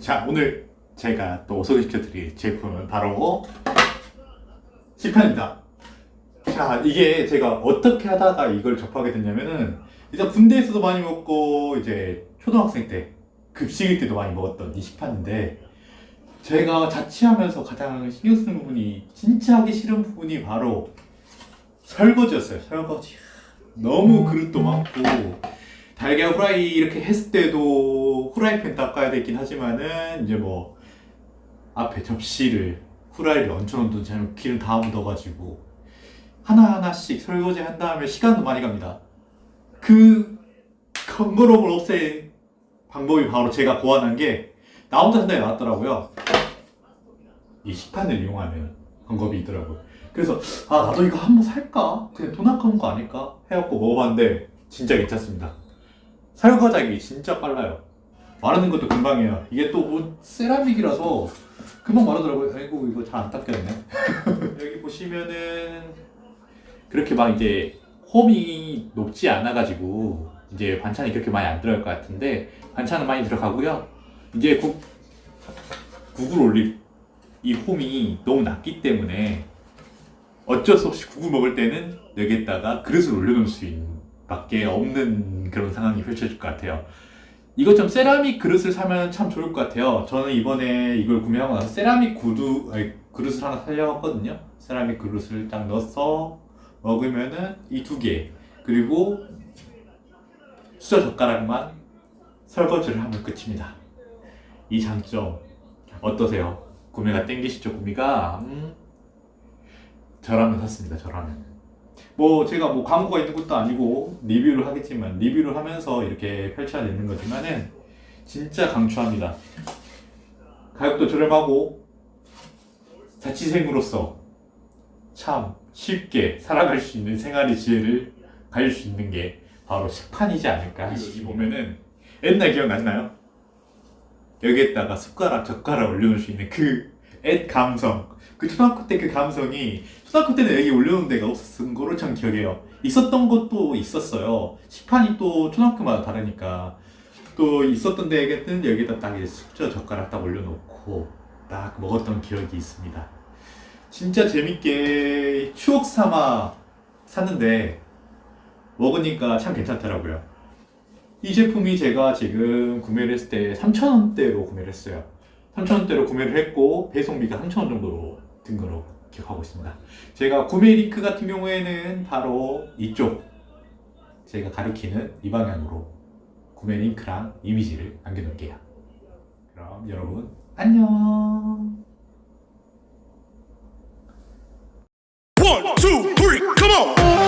자, 오늘 제가 또 소개시켜드릴 제품은 바로 시판입니다. 자, 이게 제가 어떻게 하다가 이걸 접하게 됐냐면은 일단 군대에서도 많이 먹고 이제 초등학생 때 급식일 때도 많이 먹었던 이 식판인데 제가 자취하면서 가장 신경 쓰는 부분이 진짜 하기 싫은 부분이 바로 설거지였어요. 설거지. 너무 그릇도 많고 달걀 후라이 이렇게 했을 때도 후라이팬 닦아야 되긴 하지만은 이제 뭐 앞에 접시를 후라이를 얹혀놓던 잘못 기름 다 묻어가지고 하나하나씩 설거지 한 다음에 시간도 많이 갑니다. 그 번거로움을 없앨 방법이 바로 제가 고안한 게 나 혼자 생각이 나왔더라고요. 이 식판을 이용하는 방법이 있더라고요. 그래서 아 나도 이거 한번 살까? 그냥 돈 아까운 거 아닐까? 해갖고 먹어봤는데 진짜 괜찮습니다. 설거지하기 진짜 빨라요. 마르는 것도 금방이에요. 이게 또뭐 세라믹이라서 금방 마르더라고요. 아이고 이거 잘 안 닦였네. 여기 보시면은 그렇게 막 이제 홈이 높지 않아가지고 이제 반찬이 그렇게 많이 안 들어갈 것 같은데 반찬은 많이 들어가고요. 이제 국 국을 올릴 이 홈이 너무 낮기 때문에 어쩔 수 없이 국을 먹을 때는 여기에다가 그릇을 올려놓을 수 있는 밖에 없는 그런 상황이 펼쳐질 것 같아요. 이것처럼 세라믹 그릇을 사면 참 좋을 것 같아요. 저는 이번에 이걸 구매하고 나서 세라믹 구두 아니, 그릇을 하나 사려고 했거든요. 세라믹 그릇을 딱 넣어서 먹으면은 이 두 개. 그리고 수저 젓가락만 설거지를 하면 끝입니다. 이 장점 어떠세요? 구매가 땡기시죠? 구매가 음, 저라면 샀습니다. 저라면. 뭐 제가 뭐 광고가 있는 것도 아니고 리뷰를 하겠지만 리뷰를 하면서 이렇게 펼쳐야 되는 거지만은 진짜 강추합니다. 가격도 저렴하고 자취생으로서 참 쉽게 살아갈 수 있는 생활의 지혜를 가질 수 있는 게 바로 식판이지 않을까 이 보면은 옛날 기억나시나요? 여기에다가 숟가락 젓가락 올려놓을 수 있는 그 옛 감성. 그 초등학교 때 그 감성이 초등학교 때는 여기 올려놓은 데가 없었던 거로 참 기억해요. 있었던 것도 있었어요. 식판이 또 초등학교마다 다르니까. 또 있었던 데에는 여기다 딱 숙저 젓가락 딱 올려놓고 딱 먹었던 기억이 있습니다. 진짜 재밌게 추억 삼아 샀는데 먹으니까 참 괜찮더라고요. 이 제품이 제가 지금 구매를 했을 때 3,000원대로 구매를 했어요. 3,000원대로 구매를 했고 배송비가 3,000원 정도로 든 거로 기억하고 있습니다. 제가 구매 링크 같은 경우에는 바로 이쪽 제가 가리키는 이 방향으로 구매 링크랑 이미지를 남겨놓을게요. 그럼 여러분 안녕. One, come on!